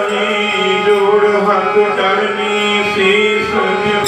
ਜਾਣੀ ਜੋੜ ਹੱਥ ਚੜਨੀ ਸੀਸ ਨਿਵ